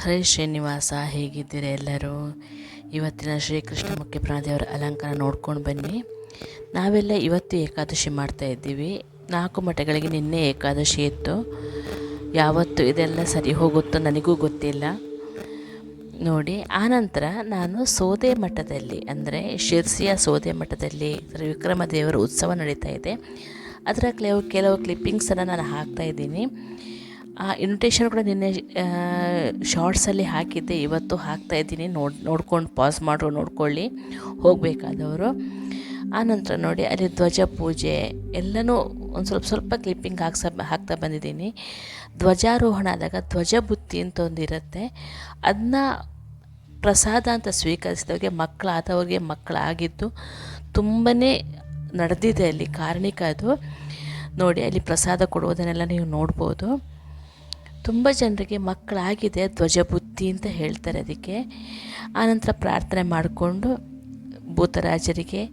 ಹರೇ ಶ್ರೀನಿವಾಸ, ಹೇಗಿದ್ದೀರಿ ಎಲ್ಲರೂ? ಇವತ್ತಿನ ಶ್ರೀಕೃಷ್ಣ ಮುಖ್ಯ ಪ್ರಾಣದೇವರ ಅಲಂಕಾರ ನೋಡ್ಕೊಂಡು ಬನ್ನಿ. ನಾವೆಲ್ಲ ಇವತ್ತು ಏಕಾದಶಿ ಮಾಡ್ತಾ ಇದ್ದೀವಿ. ನಾಲ್ಕು ಮಠಗಳಿಗೆ ನಿನ್ನೆ ಏಕಾದಶಿ ಇತ್ತು. ಯಾವತ್ತು ಇದೆಲ್ಲ ಸರಿ ಹೋಗುತ್ತೋ ನನಗೂ ಗೊತ್ತಿಲ್ಲ. ನೋಡಿ ಆನಂತರ ನಾನು ಸೋದೆ ಮಠದಲ್ಲಿ, ಅಂದರೆ ಶಿರ್ಸಿಯ ಸೋದೆ ಮಠದಲ್ಲಿ ವಿಕ್ರಮ ದೇವರ ಉತ್ಸವ ನಡೀತಾ ಇದೆ. ಅದರ ಕೆಲವು ಕೆಲವು ಕ್ಲಿಪ್ಪಿಂಗ್ಸನ್ನು ನಾನು ಹಾಕ್ತಾ ಇದ್ದೀನಿ. ಆ ಇನ್ವಿಟೇಷನ್ ಕೂಡ ನಿನ್ನೆ ಶಾರ್ಟ್ಸಲ್ಲಿ ಹಾಕಿದ್ದೆ. ಇವತ್ತು ಹಾಕ್ತಾ ಇದ್ದೀನಿ. ನೋಡಿ, ನೋಡ್ಕೊಂಡು ಪಾಸ್ ಮಾಡೋ ನೋಡ್ಕೊಳ್ಳಿ. ಹೋಗಬೇಕಾದವರು. ಆನಂತರ ನೋಡಿ, ಅಲ್ಲಿ ಧ್ವಜ ಪೂಜೆ. ಎಲ್ಲನೂ ಒಂದು ಸ್ವಲ್ಪ ಸ್ವಲ್ಪ ಕ್ಲಿಪ್ಪಿಂಗ್ ಹಾಕ್ಸ, ಹಾಕ್ತಾ ಬಂದಿದ್ದೀನಿ. ಧ್ವಜಾರೋಹಣ ಆದಾಗ ಧ್ವಜ ಬುತ್ತಿ ಅಂತ ಒಂದು ಇರುತ್ತೆ. ಅದನ್ನ ಪ್ರಸಾದ ಅಂತ ಸ್ವೀಕರಿಸಿದವ್ರಿಗೆ ಮಕ್ಕಳಾದವ್ರಿಗೆ ಮಕ್ಕಳಾಗಿದ್ದು ತುಂಬಾ ನಡೆದಿದೆ ಅಲ್ಲಿ. ಕಾರಣಿಕ ಅದು. ನೋಡಿ, ಅಲ್ಲಿ ಪ್ರಸಾದ ಕೊಡುವುದನ್ನೆಲ್ಲ ನೀವು ನೋಡ್ಬೋದು. ತುಂಬ ಜನರಿಗೆ ಮಕ್ಕಳಾಗಿದೆ ಧ್ವಜ ಬುತ್ತಿ ಅಂತ ಹೇಳ್ತಾರೆ ಅದಕ್ಕೆ. ಆನಂತರ ಪ್ರಾರ್ಥನೆ ಮಾಡಿಕೊಂಡು ಭೂತರಾಜರಿಗೆ,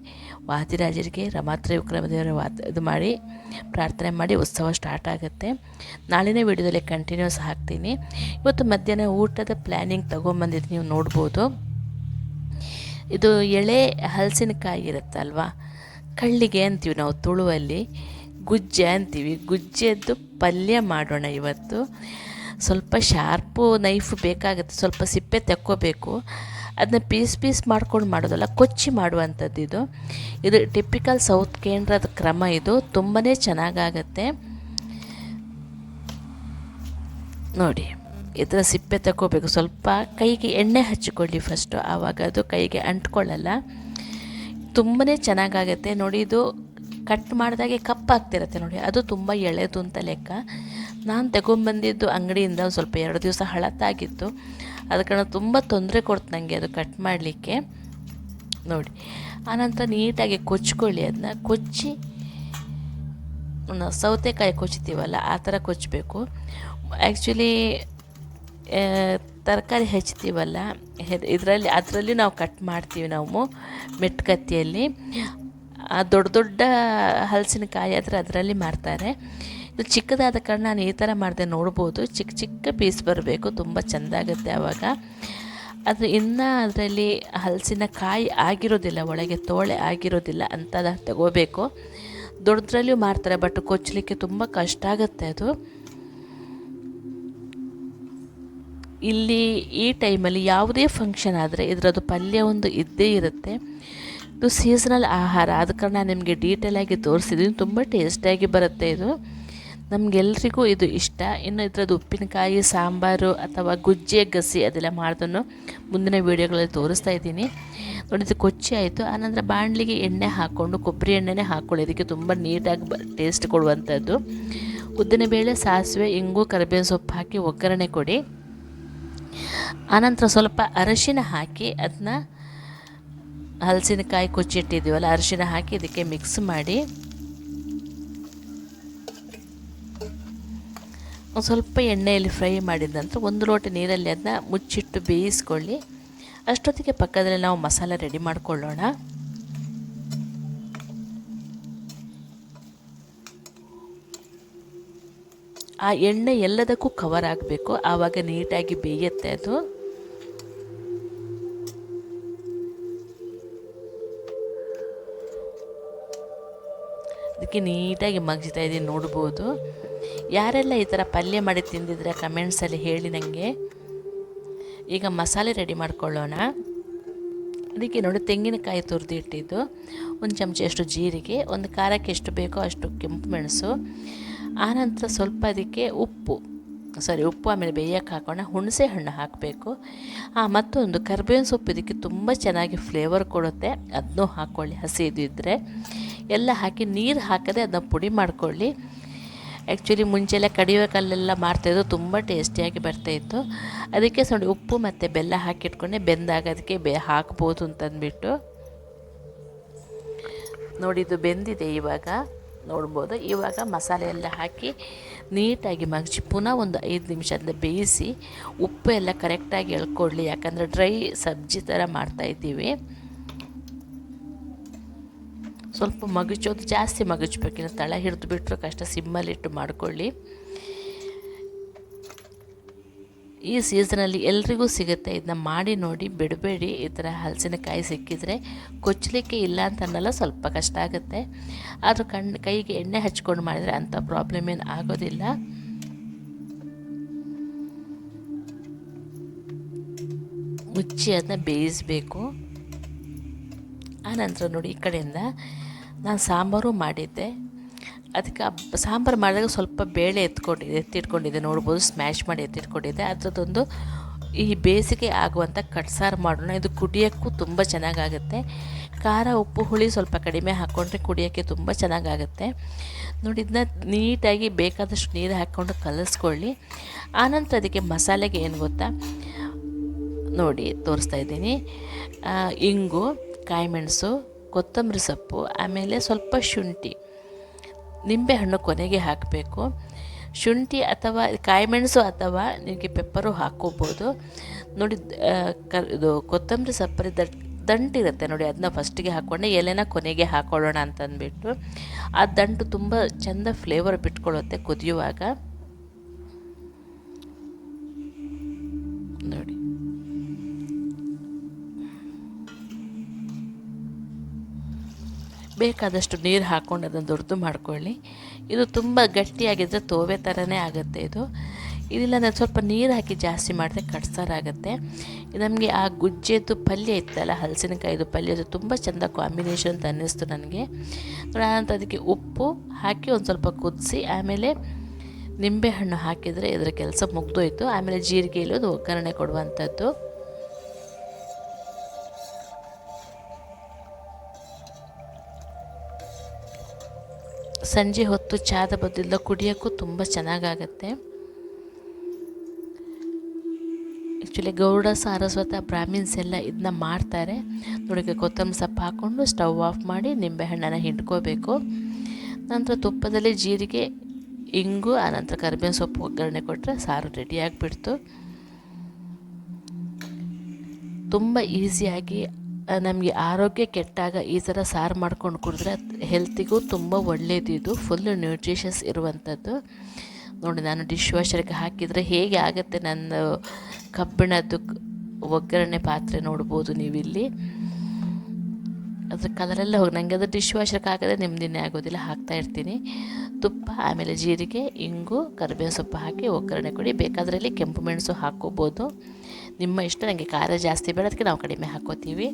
ವಾದಿರಾಜರಿಗೆ, ರಮಾತ್ರ ವಿಕ್ರಮದೇವರ ವಾದ ಇದು ಮಾಡಿ ಪ್ರಾರ್ಥನೆ ಮಾಡಿ ಉತ್ಸವ ಸ್ಟಾರ್ಟ್ ಆಗುತ್ತೆ. ನಾಳಿನ ವಿಡಿಯೋದಲ್ಲಿ ಕಂಟಿನ್ಯೂಸ್ ಹಾಕ್ತೀನಿ. ಇವತ್ತು ಮಧ್ಯಾಹ್ನ ಊಟದ ಪ್ಲ್ಯಾನಿಂಗ್ ತೊಗೊಂಬಂದಿದ್ದು ನೀವು ನೋಡ್ಬೋದು. ಇದು ಎಳೆ ಹಲಸಿನಕಾಯಿ ಇರುತ್ತಲ್ವ ಕಳ್ಳಿಗೆ ಅಂತೀವಿ ನಾವು ತುಳುವಲ್ಲಿ. ಗುಜ್ಜೆ ಅಂತೀವಿ. ಗುಜ್ಜೆದ್ದು ಪಲ್ಯ ಮಾಡೋಣ ಇವತ್ತು. ಸ್ವಲ್ಪ ಶಾರ್ಪು ನೈಫ್ ಬೇಕಾಗುತ್ತೆ, ಸ್ವಲ್ಪ ಸಿಪ್ಪೆ ತೆಕ್ಕೋಬೇಕು. ಅದನ್ನ ಪೀಸ್ ಪೀಸ್ ಮಾಡ್ಕೊಂಡು ಮಾಡೋದಲ್ಲ, ಕೊಚ್ಚಿ ಮಾಡುವಂಥದ್ದು ಇದು. ಇದು ಟಿಪಿಕಲ್ ಸೌತ್ ಕೇಂದ್ರದ ಕ್ರಮ ಇದು ತುಂಬಾ ಚೆನ್ನಾಗಾಗತ್ತೆ. ನೋಡಿ ಇದರ ಸಿಪ್ಪೆ ತಗೋಬೇಕು ಸ್ವಲ್ಪ ಕೈಗೆ ಎಣ್ಣೆ ಹಚ್ಚಿಕೊಳ್ಳಿ ಫಸ್ಟು ಆವಾಗ ಅದು ಕೈಗೆ ಅಂಟ್ಕೊಳ್ಳಲ್ಲ. ತುಂಬಾ ಚೆನ್ನಾಗಾಗತ್ತೆ. ನೋಡಿ, ಇದು ಕಟ್ ಮಾಡಿದಾಗೆ ಕಪ್ಪಾಗ್ತಿರತ್ತೆ ನೋಡಿ, ಅದು ತುಂಬ ಎಳೆದು ಅಂತ ಲೆಕ್ಕ. ನಾನು ತಗೊಂಬಂದಿದ್ದು ಅಂಗಡಿಯಿಂದ ಸ್ವಲ್ಪ ಎರಡು ದಿವಸ ಹಳತ್ತಾಗಿತ್ತು. ಅದಕ್ಕೆ ತುಂಬ ತೊಂದರೆ ಕೊಡ್ತು ನನಗೆ ಅದು ಕಟ್ ಮಾಡಲಿಕ್ಕೆ. ನೋಡಿ ಆನಂತರ ನೀಟಾಗಿ ಕೊಚ್ಕೊಳ್ಳಿ ಅದನ್ನ ಕೊಚ್ಚಿ ಸೌತೆಕಾಯಿ ಕೊಚ್ತೀವಲ್ಲ, ಆ ಥರ ಕೊಚ್ಚಬೇಕು ಆ್ಯಕ್ಚುಲಿ ತರಕಾರಿ ಹೆಚ್ಚುತ್ತೀವಲ್ಲ ಇದರಲ್ಲಿ, ಅದರಲ್ಲಿ ನಾವು ಕಟ್ ಮಾಡ್ತೀವಿ ನಾವು ಮೆಟ್ಕತ್ತಿಯಲ್ಲಿ. ಆ ದೊಡ್ಡ ದೊಡ್ಡ ಹಲಸಿನಕಾಯಿ ಆದರೆ ಅದರಲ್ಲಿ ಮಾಡ್ತಾರೆ ಇದು ಚಿಕ್ಕದಾದ ಕಾರಣ ನಾನು ಈ ಥರ ಮಾಡಿದೆ ನೋಡ್ಬೋದು. ಚಿಕ್ಕ ಚಿಕ್ಕ ಪೀಸ್ ಬರಬೇಕು, ತುಂಬ ಚೆಂದಾಗುತ್ತೆ ಆವಾಗ ಅದು ಇನ್ನೂ ಅದರಲ್ಲಿ ಹಲಸಿನ ಕಾಯಿ ಆಗಿರೋದಿಲ್ಲ, ಒಳಗೆ ತೋಳೆ ಆಗಿರೋದಿಲ್ಲ ಅಂಥದ್ದು ತಗೋಬೇಕು. ದೊಡ್ಡದ್ರಲ್ಲಿಯೂ ಮಾಡ್ತಾರೆ ಬಟ್ ಕೊಚ್ಚಲಿಕ್ಕೆ ತುಂಬ ಕಷ್ಟ ಆಗುತ್ತೆ ಅದು. ಇಲ್ಲಿ ಈ ಟೈಮಲ್ಲಿ ಯಾವುದೇ ಫಂಕ್ಷನ್ ಆದರೆ ಇದರದ್ದು ಪಲ್ಯ ಒಂದು ಇದ್ದೇ ಇರುತ್ತೆ. ಇದು ಸೀಸನಲ್ ಆಹಾರ. ಆದ ಕಾರಣ ನಿಮಗೆ ಡೀಟೇಲಾಗಿ ತೋರಿಸಿದ್ದೀನಿ ತುಂಬ ಟೇಸ್ಟಿಯಾಗಿ ಬರುತ್ತೆ ಇದು. ನಮಗೆಲ್ರಿಗೂ ಇದು ಇಷ್ಟ. ಇನ್ನು ಇದರದ್ದು ಉಪ್ಪಿನಕಾಯಿ, ಸಾಂಬಾರು ಅಥವಾ ಗುಜ್ಜೆ ಗಸಿ ಅದೆಲ್ಲ ಮಾಡೋದನ್ನು ಮುಂದಿನ ವೀಡಿಯೋಗಳಲ್ಲಿ ತೋರಿಸ್ತಾ ಇದ್ದೀನಿ. ನೋಡಿ ಕೊಚ್ಚಿ ಆಯಿತು. ಆನಂತರ ಬಾಣಲಿಗೆ ಎಣ್ಣೆ ಹಾಕ್ಕೊಂಡು ಕೊಬ್ಬರಿ ಎಣ್ಣೆನೇ ಹಾಕ್ಕೊಳ್ಳಿ ಇದಕ್ಕೆ ತುಂಬ ನೀಟಾಗಿ ಬ ಟೇಸ್ಟ್ ಕೊಡುವಂಥದ್ದು. ಉದ್ದಿನಬೇಳೆ ಸಾಸಿವೆ, ಇಂಗು ಕರಿಬೇವು ಸೊಪ್ಪು ಹಾಕಿ ಒಗ್ಗರಣೆ ಕೊಡಿ. ಆನಂತರ ಸ್ವಲ್ಪ ಅರಶಿನ ಹಾಕಿ ಅದನ್ನ ಹಲಸಿನಕಾಯಿ ಕುಚ್ಚಿಟ್ಟಿದ್ದೀವಲ್ಲ ಅರಿಶಿನ ಹಾಕಿ ಇದಕ್ಕೆ ಮಿಕ್ಸ್ ಮಾಡಿ. ಒಂದು ಸ್ವಲ್ಪ ಎಣ್ಣೆಯಲ್ಲಿ ಫ್ರೈ ಮಾಡಿದ ನಂತರ ಒಂದು ಲೋಟ ನೀರಲ್ಲಿ ಅದನ್ನ ಮುಚ್ಚಿಟ್ಟು ಬೇಯಿಸ್ಕೊಳ್ಳಿ. ಅಷ್ಟೊತ್ತಿಗೆ ಪಕ್ಕದಲ್ಲಿ ನಾವು ಮಸಾಲೆ ರೆಡಿ ಮಾಡಿಕೊಳ್ಳೋಣ. ಆ ಎಣ್ಣೆ ಎಲ್ಲದಕ್ಕೂ ಕವರ್ ಆಗಬೇಕು, ಆವಾಗ ನೀಟಾಗಿ ಬೇಯುತ್ತೆ ಅದು. ಅದಕ್ಕೆ ನೀಟಾಗಿ ಮಗ್ಸ್ತಾ ಇದ್ದೀನಿ, ನೋಡ್ಬೋದು. ಯಾರೆಲ್ಲ ಈ ಥರ ಪಲ್ಯ ಮಾಡಿ ತಿಂದಿದ್ರೆ ಕಮೆಂಟ್ಸಲ್ಲಿ ಹೇಳಿ ನನಗೆ ಈಗ ಮಸಾಲೆ ರೆಡಿ ಮಾಡ್ಕೊಳ್ಳೋಣ. ಅದಕ್ಕೆ ನೋಡಿ, ತೆಂಗಿನಕಾಯಿ ತುರಿದು ಇಟ್ಟಿದ್ದು. ಒಂದು ಚಮಚಷ್ಟು ಜೀರಿಗೆ, ಒಂದು ಖಾರಕ್ಕೆ ಎಷ್ಟು ಬೇಕೋ ಅಷ್ಟು ಕೆಂಪು ಮೆಣಸು. ಆನಂತರ ಸ್ವಲ್ಪ ಅದಕ್ಕೆ ಉಪ್ಪು. ಸಾರಿ ಉಪ್ಪು, ಆಮೇಲೆ ಬೇಯಕ್ಕೆ ಹಾಕೋಣ. ಹುಣಸೆ ಹಣ್ಣು ಹಾಕಬೇಕು. ಮತ್ತೊಂದು ಕರ್ಬೇವಿನ ಸೊಪ್ಪು ಇದಕ್ಕೆ ತುಂಬ ಚೆನ್ನಾಗಿ ಫ್ಲೇವರ್ ಕೊಡುತ್ತೆ. ಅದನ್ನೂ ಹಾಕ್ಕೊಳ್ಳಿ, ಹಸಿ ಇದು ಇದ್ದರೆ ಎಲ್ಲ ಹಾಕಿ ನೀರು ಹಾಕದೆ ಅದನ್ನ ಪುಡಿ ಮಾಡ್ಕೊಳ್ಳಿ. ಆ್ಯಕ್ಚುಲಿ ಮುಂಚೆಲ್ಲ ಕಡಿಯೋ ಕಲ್ಲೆಲ್ಲ ಮಾಡ್ತಾಯಿದ್ದು ತುಂಬ ಟೇಸ್ಟಿಯಾಗಿ ಬರ್ತಾಯಿತ್ತು ಅದಕ್ಕೆ ನೋಡಿ ಉಪ್ಪು ಮತ್ತು ಬೆಲ್ಲ ಹಾಕಿಟ್ಕೊಂಡೆ, ಬೆಂದಾಗ ಅದಕ್ಕೆ ಬೆ, ಹಾಕ್ಬೋದು ಅಂತಂದ್ಬಿಟ್ಟು. ನೋಡಿ ಇದು ಬೆಂದಿದೆ ಇವಾಗ, ನೋಡ್ಬೋದು. ಇವಾಗ ಮಸಾಲೆ ಎಲ್ಲ ಹಾಕಿ ನೀಟಾಗಿ ಮಗಚಿ, ಪುನಃ ಒಂದು ಐದು ನಿಮಿಷ ಅದನ್ನ ಬೇಯಿಸಿ ಉಪ್ಪು ಎಲ್ಲ ಕರೆಕ್ಟಾಗಿ ಎಳ್ಕೊಳ್ಳಿ. ಯಾಕಂದರೆ ಡ್ರೈ ಸಬ್ಜಿ ಥರ ಮಾಡ್ತಾಯಿದ್ದೀವಿ ಸ್ವಲ್ಪ ಮಗುಚೋದು ಜಾಸ್ತಿ ಮಗುಚ್ಬೇಕಿನ್ನು ತಳ ಹಿಡಿದು ಬಿಟ್ಟರು ಕಷ್ಟ ಸಿಮ್ಮಲ್ಲಿಟ್ಟು ಮಾಡಿಕೊಳ್ಳಿ. ಈ ಸೀಸನಲ್ಲಿ ಎಲ್ರಿಗೂ ಸಿಗುತ್ತೆ. ಇದನ್ನ ಮಾಡಿ ನೋಡಿ, ಬಿಡಬೇಡಿ. ಈ ಥರ ಹಲಸಿನಕಾಯಿ ಸಿಕ್ಕಿದರೆ ಕೊಚ್ಚಲಿಕ್ಕೆ ಇಲ್ಲ ಅಂತ ಅನ್ನಲ್ಲ ಸ್ವಲ್ಪ ಕಷ್ಟ ಆಗುತ್ತೆ. ಆದರೂ ಕಣ್ಣು ಕೈಗೆ ಎಣ್ಣೆ ಹಚ್ಕೊಂಡು ಮಾಡಿದರೆ ಅಂಥ ಪ್ರಾಬ್ಲಮ್ ಏನು ಆಗೋದಿಲ್ಲ. ಮುಚ್ಚಿ ಅದನ್ನ ಬೇಯಿಸಬೇಕು. ಆನಂತರ ನೋಡಿ ಈ ಕಡೆಯಿಂದ ನಾನು ಸಾಂಬಾರು ಮಾಡಿದ್ದೆ. ಅದಕ್ಕೆ ಸಾಂಬಾರು ಮಾಡಿದಾಗ ಸ್ವಲ್ಪ ಬೇಳೆ ಎತ್ಕೊಂಡಿದ್ದೆ ಎತ್ತಿಟ್ಕೊಂಡಿದ್ದೆ. ನೋಡ್ಬೋದು ಸ್ಮ್ಯಾಶ್ ಮಾಡಿ ಎತ್ತಿಟ್ಕೊಂಡಿದ್ದೆ. ಅದರದ್ದೊಂದು ಈ ಬೇಸಿಗೆ ಆಗುವಂಥ ಕಟ್ಸಾರು ಮಾಡೋಣ. ಇದು ಕುಡಿಯೋಕ್ಕೂ ತುಂಬ ಚೆನ್ನಾಗಾಗುತ್ತೆ. ಖಾರ, ಉಪ್ಪು, ಹುಳಿ ಸ್ವಲ್ಪ ಕಡಿಮೆ ಹಾಕ್ಕೊಂಡ್ರೆ ಕುಡಿಯೋಕ್ಕೆ ತುಂಬ ಚೆನ್ನಾಗಾಗುತ್ತೆ. ನೋಡಿ ಇದನ್ನ ನೀಟಾಗಿ ಬೇಕಾದಷ್ಟು ನೀರು ಹಾಕ್ಕೊಂಡು ಕಲಿಸ್ಕೊಳ್ಳಿ. ಆನಂತರ ಅದಕ್ಕೆ ಮಸಾಲೆಗೆ ಏನು ಗೊತ್ತಾ? ನೋಡಿ, ತೋರಿಸ್ತಾ ಇದ್ದೀನಿ. ಇಂಗು, ಕಾಯಿಮೆಣಸು ಕೊತ್ತಂಬರಿ ಸೊಪ್ಪು, ಆಮೇಲೆ ಸ್ವಲ್ಪ ಶುಂಠಿ. ನಿಂಬೆಹಣ್ಣು ಕೊನೆಗೆ ಹಾಕಬೇಕು. ಶುಂಠಿ ಅಥವಾ ಕಾಯಿಮೆಣಸು ಅಥವಾ ನಿಮಗೆ ಪೆಪ್ಪರು ಹಾಕೋಬೋದು ನೋಡಿ ಕ ಇದು ಕೊತ್ತಂಬರಿ ಸೊಪ್ಪರಿ ದಟ್ ದಂಟಿರುತ್ತೆ ನೋಡಿ ಅದನ್ನ ಫಸ್ಟಿಗೆ ಹಾಕ್ಕೊಂಡೆ, ಎಲೆನ ಕೊನೆಗೆ ಹಾಕೊಳ್ಳೋಣ ಅಂತಂದ್ಬಿಟ್ಟು. ಆ ದಂಟು ತುಂಬ ಚೆಂದ ಫ್ಲೇವರ್ ಬಿಟ್ಕೊಳ್ಳುತ್ತೆ ಕುದಿಯುವಾಗ. ಬೇಕಾದಷ್ಟು ನೀರು ಹಾಕ್ಕೊಂಡು ಅದನ್ನು ದೊಡ್ಡದು ಮಾಡ್ಕೊಳ್ಳಿ. ಇದು ತುಂಬ ಗಟ್ಟಿಯಾಗಿದ್ದರೆ ತೋವೆ ಥರನೇ ಆಗುತ್ತೆ ಇದು. ಇದಿಲ್ಲ ನಾನು ಸ್ವಲ್ಪ ನೀರು ಹಾಕಿ ಜಾಸ್ತಿ ಮಾಡಿದ್ರೆ ಕಟ್ಸಾರಾಗುತ್ತೆ ನಮಗೆ ಆ ಗುಜ್ಜೆದು ಪಲ್ಯ ಇತ್ತಲ್ಲ, ಹಲಸಿನಕಾಯಿದು ಪಲ್ಯ, ಅದು ತುಂಬ ಚೆಂದ ಕಾಂಬಿನೇಷನ್ ಅಂತ ಅನ್ನಿಸ್ತು ನನಗೆ. ನಂತರ ಅದಕ್ಕೆ ಉಪ್ಪು ಹಾಕಿ ಒಂದು ಸ್ವಲ್ಪ ಕುದಿಸಿ, ಆಮೇಲೆ ನಿಂಬೆಹಣ್ಣು ಹಾಕಿದರೆ ಇದರ ಕೆಲಸ ಮುಗ್ದೋಯ್ತು. ಆಮೇಲೆ ಜೀರಿಗೆ ಇಲ್ಲೋದು ಒಗ್ಗರಣೆ ಕೊಡುವಂಥದ್ದು. ಸಂಜೆ ಹೊತ್ತು ಚಾದ ಬದಲಿಲ್ಲ ಕುಡಿಯೋಕ್ಕೂ ತುಂಬ ಚೆನ್ನಾಗಾಗತ್ತೆ. ಆ್ಯಕ್ಚುಲಿ ಗೌಡ ಸಾರಸ್ವತ ಬ್ರಾಹ್ಮಿನ್ಸ್ ಎಲ್ಲ ಇದನ್ನ ಮಾಡ್ತಾರೆ. ನೋಡಿ ಕೊತ್ತಂಬರಿ ಸೊಪ್ಪು ಹಾಕ್ಕೊಂಡು ಸ್ಟವ್ ಆಫ್ ಮಾಡಿ ನಿಂಬೆಹಣ್ಣನ್ನು ಹಿಂಡ್ಕೋಬೇಕು. ನಂತರ ತುಪ್ಪದಲ್ಲಿ ಜೀರಿಗೆ, ಇಂಗು ಆನಂತರ ಕರಿಬೇವಿನ ಸೊಪ್ಪು ಒಗ್ಗರಣೆ ಕೊಟ್ಟರೆ ಸಾರು ರೆಡಿ ಆಗಿಬಿಡ್ತು. ತುಂಬ ಈಸಿಯಾಗಿ ನಮಗೆ ಆರೋಗ್ಯ ಕೆಟ್ಟಾಗ ಈ ಥರ ಸಾರು ಮಾಡ್ಕೊಂಡು ಕುಡಿದ್ರೆ ಹೆಲ್ತಿಗೂ ತುಂಬ ಒಳ್ಳೆಯದಿದು ಫುಲ್ ನ್ಯೂಟ್ರಿಷಸ್ ಇರುವಂಥದ್ದು ನೋಡಿ, ನಾನು ಡಿಶ್ ವಾಷರ್ಗೆ ಹಾಕಿದರೆ ಹೇಗೆ ಆಗುತ್ತೆ ನನ್ನ ಕಬ್ಬಿಣದ್ದು ಒಗ್ಗರಣೆ ಪಾತ್ರೆ ನೋಡ್ಬೋದು ನೀವಿಲ್ಲಿ. ಅದ್ರ ಕಲರೆಲ್ಲ ಹೋಗಿ ನನಗೆ ಅದು ಡಿಶ್ ವಾಷರ್ಗೆ ಹಾಕಿದ್ರೆ ನೆಮ್ಮದಿನೇ ಆಗೋದಿಲ್ಲ, ಹಾಕ್ತಾ ಇರ್ತೀನಿ. ತುಪ್ಪ, ಆಮೇಲೆ ಜೀರಿಗೆ, ಇಂಗು ಕರಿಬೇವು ಸೊಪ್ಪು ಹಾಕಿ ಒಗ್ಗರಣೆ ಕೊಡಿ. ಬೇಕಾದ್ರಲ್ಲಿ ಕೆಂಪು ಮೆಣಸು ಹಾಕ್ಕೋಬೋದು. ನಿಮ್ಮ ಇಷ್ಟ ನನಗೆ ಖಾರ ಜಾಸ್ತಿ ಬೇಡ, ಅದಕ್ಕೆ ನಾವು ಕಡಿಮೆ ಹಾಕ್ಕೋತೀವಿ.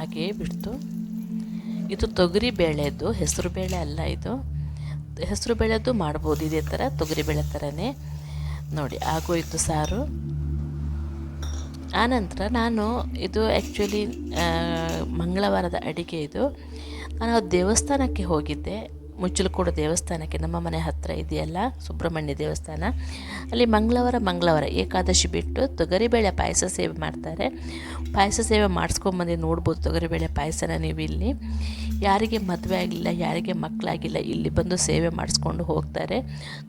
ಹಾಗೇ ಬಿಡ್ತು. ಇದು ತೊಗರಿ ಬೇಳೆದು, ಹೆಸರು ಬೇಳೆ ಅಲ್ಲ ಇದು. ಹೆಸರು ಬೇಳೆದು ಮಾಡ್ಬೋದು ಇದೇ ಥರ ತೊಗರಿ ಬೇಳೆ ಥರನೇ ನೋಡಿ ಆಗೋಯಿತು ಸಾರು. ಆನಂತರ ನಾನು ಇದು ಆ್ಯಕ್ಚುಲಿ ಮಂಗಳವಾರದ ಅಡಿಗೆ ಇದು. ನಾನು ದೇವಸ್ಥಾನಕ್ಕೆ ಹೋಗಿದ್ದೆ. ಮುಚ್ಚಲಕೋಡು ದೇವಸ್ಥಾನಕ್ಕೆ ನಮ್ಮ ಮನೆ ಹತ್ತಿರ ಇದೆಯಲ್ಲ ಸುಬ್ರಹ್ಮಣ್ಯ ದೇವಸ್ಥಾನ. ಅಲ್ಲಿ ಮಂಗಳವಾರ ಮಂಗಳವಾರ ಏಕಾದಶಿ ಬಿಟ್ಟು ತೊಗರಿಬೇಳೆ ಪಾಯಸ ಸೇವೆ ಮಾಡ್ತಾರೆ. ಪಾಯಸ ಸೇವೆ ಮಾಡಿಸ್ಕೊಂಬಂದು ನೋಡ್ಬೋದು ತೊಗರಿಬೇಳೆ ಪಾಯಸನ ನೀವು ಇಲ್ಲಿ ಯಾರಿಗೆ ಮದುವೆ ಆಗಿಲ್ಲ, ಯಾರಿಗೆ ಮಕ್ಕಳಾಗಿಲ್ಲ, ಇಲ್ಲಿ ಬಂದು ಸೇವೆ ಮಾಡಿಸ್ಕೊಂಡು ಹೋಗ್ತಾರೆ.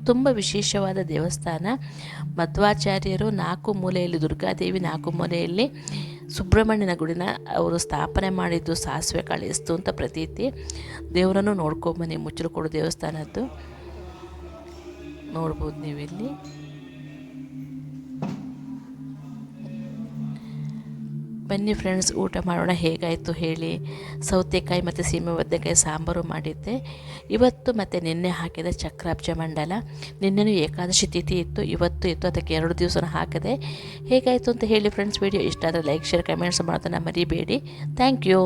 ತುಂಬ ವಿಶೇಷವಾದ ದೇವಸ್ಥಾನ. ಮಧ್ವಾಚಾರ್ಯರು ನಾಲ್ಕು ಮೂಲೆಯಲ್ಲಿ, ದುರ್ಗಾದೇವಿ ನಾಲ್ಕು ಮೂಲೆಯಲ್ಲಿ ಸುಬ್ರಹ್ಮಣ್ಯನ ಗುಡಿನ ಅವರು ಸ್ಥಾಪನೆ ಮಾಡಿದ್ದು, ಸಾಸಿವೆ ಕಳಿಸ್ತು ಅಂತ ಪ್ರತೀತಿ. ದೇವರನ್ನು ನೋಡ್ಕೊಂಬನ್ನಿ ಮುಚ್ಚಲಕೋಡು ದೇವಸ್ಥಾನದ್ದು ನೋಡ್ಬೋದು ನೀವಿಲ್ಲಿ. ಬನ್ನಿ ಫ್ರೆಂಡ್ಸ್ ಊಟ ಮಾಡೋಣ. ಹೇಗಾಯಿತು ಹೇಳಿ. ಸೌತೆಕಾಯಿ ಮತ್ತು ಸೀಮೆ ಬದನೆಕಾಯಿ ಸಾಂಬಾರು ಮಾಡಿದ್ದೆ. ಇವತ್ತು ಮತ್ತು ನಿನ್ನೆ ಹಾಕಿದ ಚಕ್ರಾಬ್ಜ ಮಂಡಲ. ನಿನ್ನೆನೂ ಏಕಾದಶಿ ತಿಥಿ ಇತ್ತು. ಇವತ್ತು ಇತ್ತು. ಅದಕ್ಕೆ ಎರಡು ದಿವಸ ಹಾಕಿದೆ. ಹೇಗಾಯಿತು ಅಂತ ಹೇಳಿ ಫ್ರೆಂಡ್ಸ್ ವಿಡಿಯೋ ಇಷ್ಟ ಆದರೆ ಲೈಕ್ ಶೇರ್ ಕಮೆಂಟ್ಸ್ ಮಾಡೋದನ್ನು ಮರಿಬೇಡಿ. Thank you